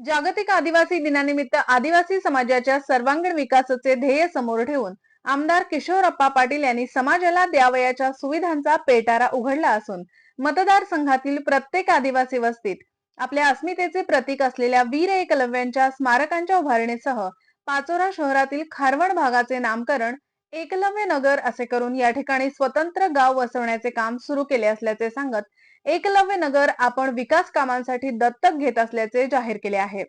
जागतिक आदिवासी दिनानिमित्त आदिवासी समाजाच्या सर्वांगीण विकासाचे ध्येय समोर ठेवून आमदार किशोरप्पा पाटील यांनी समाजाला द्यावयाच्या सुविधांचा पेटारा उघडला असून मतदारसंघातील प्रत्येक आदिवासी वस्तीत आपल्या अस्मितेचे प्रतीक असलेल्या वीर एकलव्यांच्या स्मारकांच्या उभारणीसह पाचोरा शहरातील खारवण भागाचे नामकरण एकलव्य नगर असे करून या ठिकाणी स्वतंत्र गाव वसवण्याचे काम सुरू केले असल्याचे सांगत एकलव्य नगर आपण विकास कामांसाठी दत्तक घेत असल्याचे जाहीर केले आहे.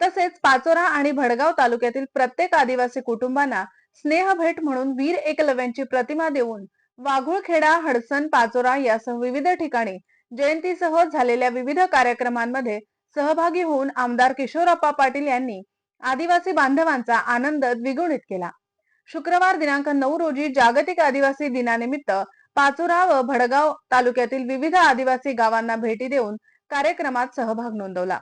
तसेच पाचोरा आणि भडगाव तालुक्यातील प्रत्येक आदिवासी कुटुंबांना स्नेह भेट म्हणून वीर एकलव्यांची प्रतिमा देऊन वाघुळखेडा हडसन पाचोरा यासह विविध ठिकाणी जयंतीसह झालेल्या विविध कार्यक्रमांमध्ये सहभागी होऊन आमदार किशोरप्पा पाटील यांनी आदिवासी बांधवांचा आनंद द्विगुणित केला. शुक्रवार दिनांक नऊ रोजी जागतिक आदिवासी दिनानिमित्त पाचोरा व भडगाव तालुक्यातील विविध आदिवासी गावांना भेटी देऊन कार्यक्रमात सहभाग नोंदवला.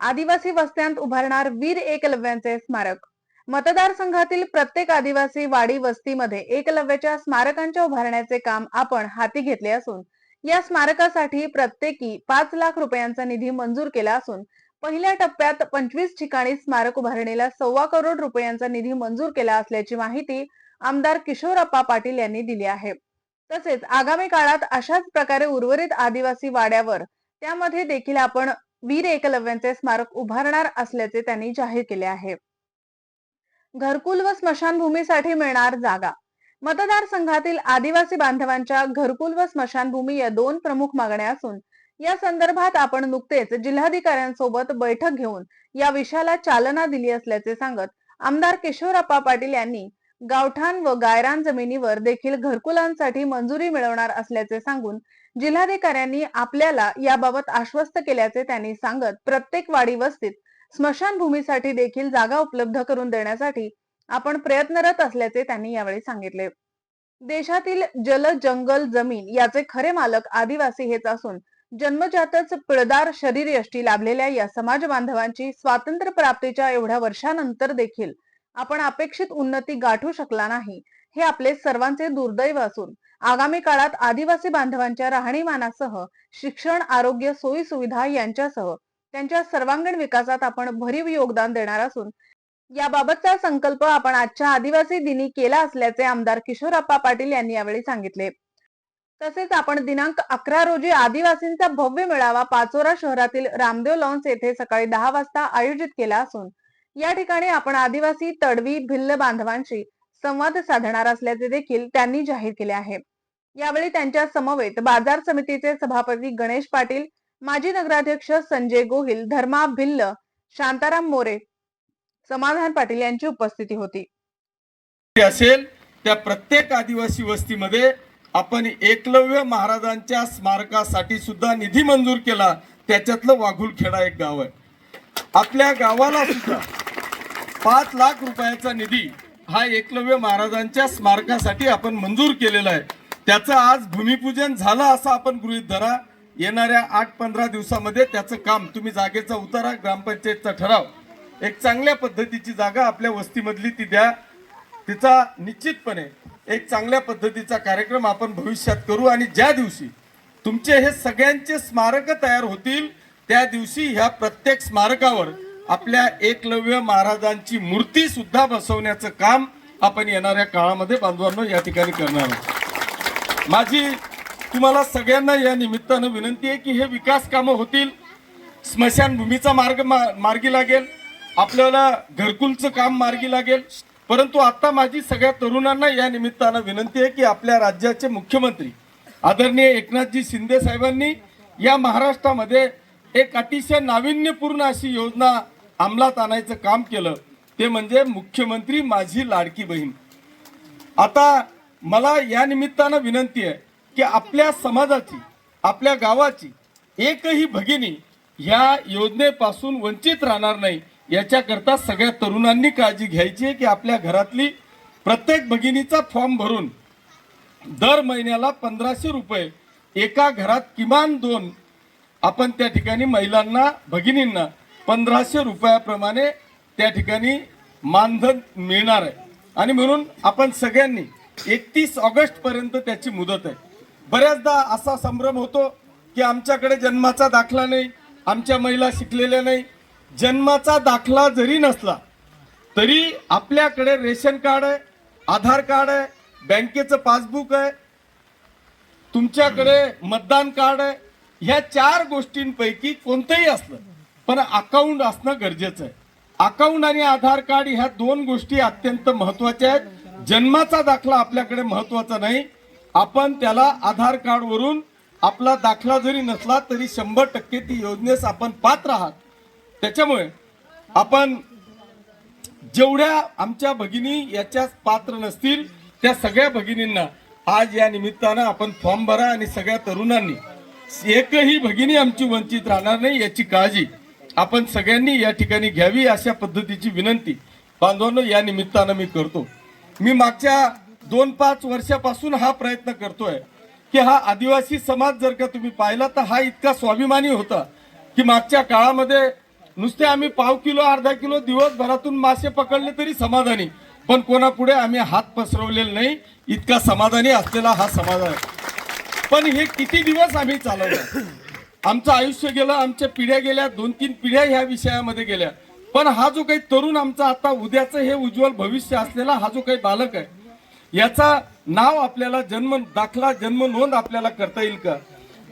आदिवासी वस्त्यांत उभारणार वीर एकलव्यांचे स्मारक. मतदारसंघातील प्रत्येक आदिवासी वाडी वस्तीमध्ये एकलव्याच्या स्मारकांच्या उभारण्याचे काम आपण हाती घेतले असून या स्मारकासाठी प्रत्येकी पाच लाख रुपयांचा निधी मंजूर केला असून पहिल्या टप्प्यात पंचवीस ठिकाणी स्मारक उभारणीला सव्वा करोड रुपयांचा निधी मंजूर केला असल्याची माहिती आमदार किशोरप्पा पाटील यांनी दिली आहे. तसेच आगामी काळात अशाच प्रकारे उर्वरित आदिवासी वाड्यावर त्यामध्ये देखील आपण वीर एकलव्यांचे स्मारक उभारणार असल्याचे त्यांनी जाहीर केले आहे. घरकुल व स्मशानभूमीसाठी मिळणार जागा. मतदारसंघातील आदिवासी बांधवांच्या घरकुल व स्मशानभूमी या दोन प्रमुख मागण्या असून या संदर्भात आपण नुकतेच जिल्हाधिकाऱ्यांसोबत बैठक घेऊन या विषयाला चालना दिली असल्याचे सांगत आमदार किशोरप्पा पाटील यांनी गावठाण व गायरान जमिनीवर देखील घरकुलांसाठी मंजुरी मिळवणार असल्याचे सांगून जिल्हाधिकाऱ्यांनी आपल्याला याबाबत आश्वस्त केल्याचे त्यांनी सांगत प्रत्येक वाडी वस्तीत स्मशानभूमीसाठी देखील जागा उपलब्ध करून देण्यासाठी आपण प्रयत्नरत असल्याचे त्यांनी यावेळी सांगितले. देशातील जल जंगल जमीन याचे खरे मालक आदिवासी हेच असून जन्मजातच पिळदार शरीर यष्टी लाभलेल्या या समाज बांधवांची स्वातंत्र्य प्राप्तीच्या एवढ्या वर्षानंतर देखील आपण अपेक्षित उन्नती गाठू शकला नाही. हे आपले सर्वांचे दुर्दैव असून आगामी काळात आदिवासी बांधवांच्या राहणीमानासह शिक्षण आरोग्य सोयी सुविधा यांच्यासह त्यांच्या सर्वांगीण विकासात आपण भरीव योगदान देणार असून याबाबतचा संकल्प आपण आजच्या आदिवासी दिनी केला असल्याचे आमदार किशोरप्पा पाटील यांनी यावेळी सांगितले. तसेच आपण दिनांक अकरा रोजी आदिवासींचा भव्य मेळावा पाचोरा शहरातील रामदेव लॉन्स येथे सकाळी दहा वाजता आयोजित केला असून या ठिकाणी आपण आदिवासी तडवी भिल्ल बांधवांशी संवाद साधणार असल्याचे देखील त्यांनी जाहीर केले आहे. यावेळी त्यांच्या समवेत बाजार समितीचे सभापती गणेश पाटील माजी नगराध्यक्ष संजय गोहिल धर्मा भिल्ल शांताराम मोरे समाधान पाटील यांची उपस्थिती होती. असेल त्या प्रत्येक आदिवासी वस्तीमध्ये आपण एकलव्य महाराजांच्या स्मारकासाठी सुद्धा निधी मंजूर केला त्याच्यातलं वाघुलखेडा एक गाव आहे. आपल्या गावाला सुद्धा पाच लाख रुपयाचा निधी हा एकलव्य महाराजांच्या स्मारकासाठी आपण मंजूर केलेला आहे. त्याचं आज भूमिपूजन झालं असं आपण गृहीत धरा. येणाऱ्या आठ पंधरा दिवसामध्ये त्याचं काम तुम्ही जागेचा उतारा ग्रामपंचायतचा ठराव एक चांगल्या पद्धतीची जागा आपल्या वस्तीमधली ती द्या. तिचा निश्चितपणे एक चांगल्या पद्धतीचा कार्यक्रम आपण भविष्यात करू आणि ज्या दिवशी तुमचे हे सगळ्यांचे स्मारक तयार होतील त्या दिवशी ह्या प्रत्येक स्मारकावर आपल्या एकलव्य महाराजांची मूर्ती सुद्धा बसवण्याचं काम आपण येणाऱ्या काळामध्ये बांधवांना या ठिकाणी करणार आहोत. माझी तुम्हाला सगळ्यांना या निमित्तानं विनंती आहे की हे विकास कामं होतील. स्मशानभूमीचा मार्ग मा- मार्गी लागेल. आपल्याला घरकुलचं काम मार्गी लागेल. परंतु आता माझी सगळ्या तरुणांना या निमित्तानं विनंती आहे की आपल्या राज्याचे मुख्यमंत्री आदरणीय एकनाथजी शिंदे साहेबांनी या महाराष्ट्रामध्ये एक अतिशय नाविन्यपूर्ण अशी योजना अंमलात आणायचं काम केलं ते म्हणजे मुख्यमंत्री माझी लाडकी बहीण. आता मला या निमित्तानं विनंती आहे की आपल्या समाजाची आपल्या गावाची एकही भगिनी ह्या योजनेपासून वंचित राहणार नाही याच्याकरता सगळ्या तरुणांनी काळजी घ्यायची आहे की आपल्या घरातली प्रत्येक भगिनीचा फॉर्म भरून दर महिन्याला पंधराशे रुपये एका घरात किमान दोन आपण त्या ठिकाणी महिलांना भगिनींना पंधराशे रुपयाप्रमाणे त्या ठिकाणी मानधन मिळणार आहे. आणि म्हणून आपण सगळ्यांनी एकतीस ऑगस्टपर्यंत त्याची मुदत आहे. बऱ्याचदा असा संभ्रम होतो की आमच्याकडे जन्माचा दाखला नाही आमच्या महिला शिकलेल्या नाही. जन्माचा दाखला जरी नसला तरी आपल्याकडे रेशन कार्ड आहे आधार कार्ड आहे बँकेचं पासबुक आहे तुमच्याकडे मतदान कार्ड आहे ह्या चार गोष्टींपैकी कोणतंही असलं पण अकाउंट असणं गरजेचं आहे. अकाउंट आणि आधार कार्ड ह्या दोन गोष्टी अत्यंत महत्त्वाच्या आहेत. जन्माचा दाखला आपल्याकडे महत्त्वाचा नाही. आपण त्याला आधार कार्ड वरून आपला दाखला जरी नसला तरी शंभर टक्के ती योजनेस आपण पात्र आहात. त्याच्यामुळे आपण जेवढ्या आमच्या भगिनी याच्या पात्र नसतील त्या सगळ्या भगिनींना आज या निमित्तानं आपण फॉर्म भरा आणि सगळ्या तरुणांनी एकही भगिनी आमची वंचित राहणार नाही याची काळजी आपण सगळ्यांनी या ठिकाणी घ्यावी अशा पद्धतीची विनंती. बांधवांनो या निमित्तानं मी करतो. मी मागच्या दोन पाच वर्षापासून हा प्रयत्न करतोय की हा आदिवासी समाज जर का तुम्ही पाहिला तर हा इतका स्वाभिमानी होता की मागच्या काळामध्ये नुसते आम्ही पाव किलो अर्धा किलो दिवसभरातून मासे पकडले तरी समाधानी. पण कोणापुढे आम्ही हात पसरवलेले नाही इतका समाधानी असलेला हा समाज आहे. पण हे किती दिवस आम्ही चालवलं? आमचं आयुष्य गेलं आमच्या पिढ्या गेल्या दोन तीन पिढ्या ह्या विषयामध्ये गेल्या. पण हा जो काही तरुण आमचा आता उद्याचं हे उज्ज्वल भविष्य असलेला हा जो काही बालक आहे याचा नाव आपल्याला जन्म दाखला जन्म नोंद आपल्याला करता येईल का?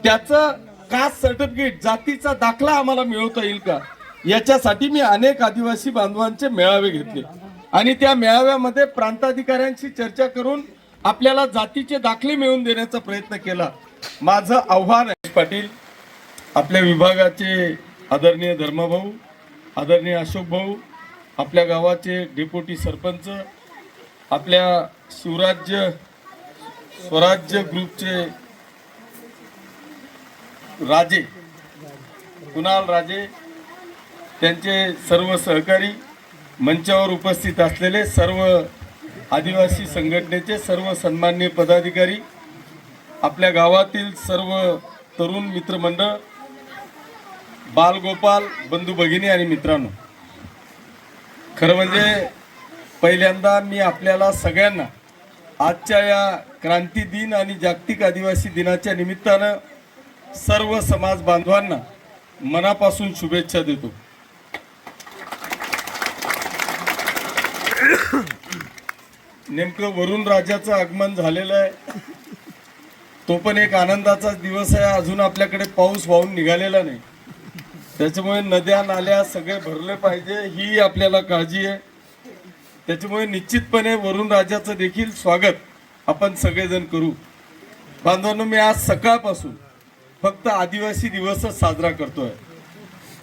त्याचं कास्ट सर्टिफिकेट जातीचा दाखला आम्हाला मिळवता येईल का? याच्यासाठी मी अनेक आदिवासी बांधवांचे मेळावे घेतले. आणि त्या मेळाव्यामध्ये प्रांताधिकाऱ्यांशी चर्चा करून आपल्याला जातीचे दाखले मिळवून देण्याचा प्रयत्न केला. माझं आव्हान आहे पाटील आपल्या विभागाचे आदरणीय धर्मभाऊ आदरणीय अशोक भाऊ आपल्या गावाचे डेप्युटी सरपंच आपल्या शिवराज्य स्वराज्य ग्रुपचे राजे कुणाल राजे त्यांचे सर्व सहकारी मंचावर उपस्थित असलेले सर्व आदिवासी संघटनेचे सर्व सन्मान्य पदाधिकारी आपल्या गावातील सर्व तरुण मित्रमंडळ बालगोपाल बंधू भगिनी आणि मित्रांनो खरं म्हणजे पहिल्यांदा मी आपल्याला सगळ्यांना आजच्या या क्रांती दिन आणि जागतिक आदिवासी दिनाच्या निमित्तानं सर्व समाज बांधवांना मनापासून शुभेच्छा देतो. नेमकं वरुण राजाचं आगमन झालेलं आहे. तो पण एक आनंदाचाच दिवस आहे. अजून आपल्याकडे पाऊस वाहून निघालेला नाही. त्याच्यामुळे नद्या नाल्या सगळे भरले पाहिजे ही आपल्याला काळजी आहे. त्याच्यामुळे निश्चितपणे वरुण राजाचं देखील स्वागत आपण सगळेजण करू. बांधवांनो मी आज सकाळपासून फक्त आदिवासी दिवसच साजरा करतोय.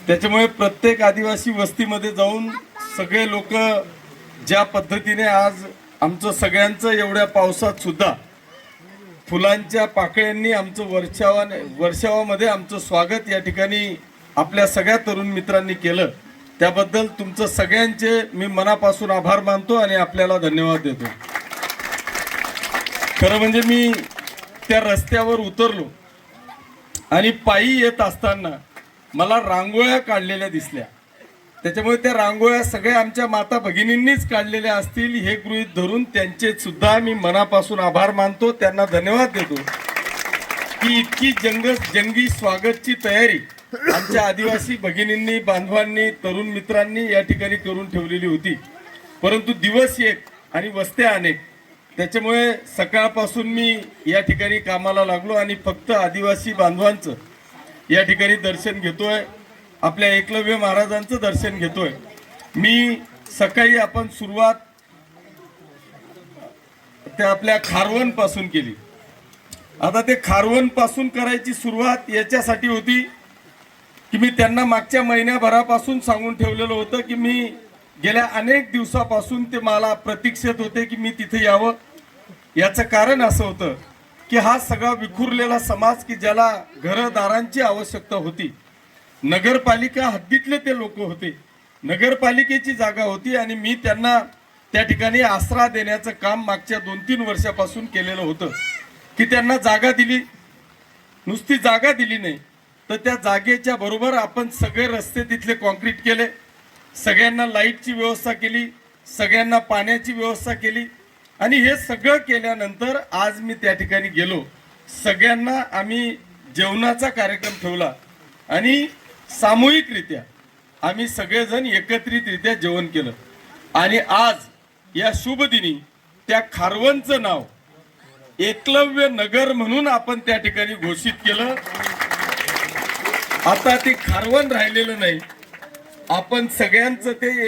त्याच्यामुळे प्रत्येक आदिवासी वस्तीमध्ये जाऊन सगळे लोक ज्या पद्धतीने आज आमचं सगळ्यांचं एवढ्या पावसात सुद्धा फुलांच्या पाकळ्यांनी आमचं वर्षावाने वर्षावामध्ये आमचं स्वागत या ठिकाणी आपल्या सगळ्या तरुण मित्रांनी केलं त्याबद्दल तुमचं सगळ्यांचे मी मनापासून आभार मानतो आणि आपल्याला धन्यवाद देतो. खरं म्हणजे मी त्या रस्त्यावर उतरलो आणि पायी येत असताना मला रांगोळ्या काढलेल्या दिसल्या. त्याच्यामुळे त्या रांगोळ्या सगळ्या आमच्या माता भगिनींनीच काढलेल्या असतील हे गृहीत धरून त्यांचे सुद्धा मी मनापासून आभार मानतो त्यांना धन्यवाद देतो. की इतकी जंग जंगी स्वागतची तयारी आमच्या आदिवासी भगिनींनी बांधवांनी तरुण मित्रांनी या ठिकाणी करून ठेवलेली होती. परंतु दिवस एक आणि वस्त्या अनेक. त्याच्यामुळे सकाळपासून मी या ठिकाणी कामाला लागलो आणि फक्त आदिवासी बांधवांचं या ठिकाणी दर्शन घेतोय. आपल्या एकलव्य महाराजांचं दर्शन घेतोय. मी सकाळी आपण सुरुवात त्या आपल्या खारवणपासून केली. आता ते खारवणपासून करायची सुरुवात याच्यासाठी होती. की मी त्यांना मागच्या महिन्याभरापासून सांगून ठेवलेलं होतं की मी गेल्या अनेक दिवसापासून ते मला प्रतीक्षेत होते की मी तिथे यावं. याचं कारण असं होतं की हा सगळा विखुरलेला समाज की ज्याला घरदारांची आवश्यकता होती. नगरपालिका हद्दीतले ते लोक होते. नगरपालिकेची जागा होती आणि मी त्यांना त्या ठिकाणी आसरा देण्याचं काम मागच्या दोन तीन वर्षापासून केलेलं होतं. की त्यांना जागा दिली. नुसती जागा दिली नाही. तर त्या जागेच्या बरोबर आपण सगळे रस्ते तिथले कॉन्क्रीट केले. सगळ्यांना लाईटची व्यवस्था केली. सगळ्यांना पाण्याची व्यवस्था केली. आणि हे सगळं केल्यानंतर आज मी त्या ठिकाणी गेलो. सगळ्यांना आम्ही जेवणाचा कार्यक्रम ठेवला. आणि सामूहिकरित्या आम्ही सगळेजण एकत्रितरित्या जेवण केलं. आणि आज या शुभदिनी त्या खारवनचं नाव एकलव्य नगर म्हणून आपण त्या ठिकाणी घोषित केलं. आता ते खारवण राहिलेलं नाही. आपण सगळ्यांचं ते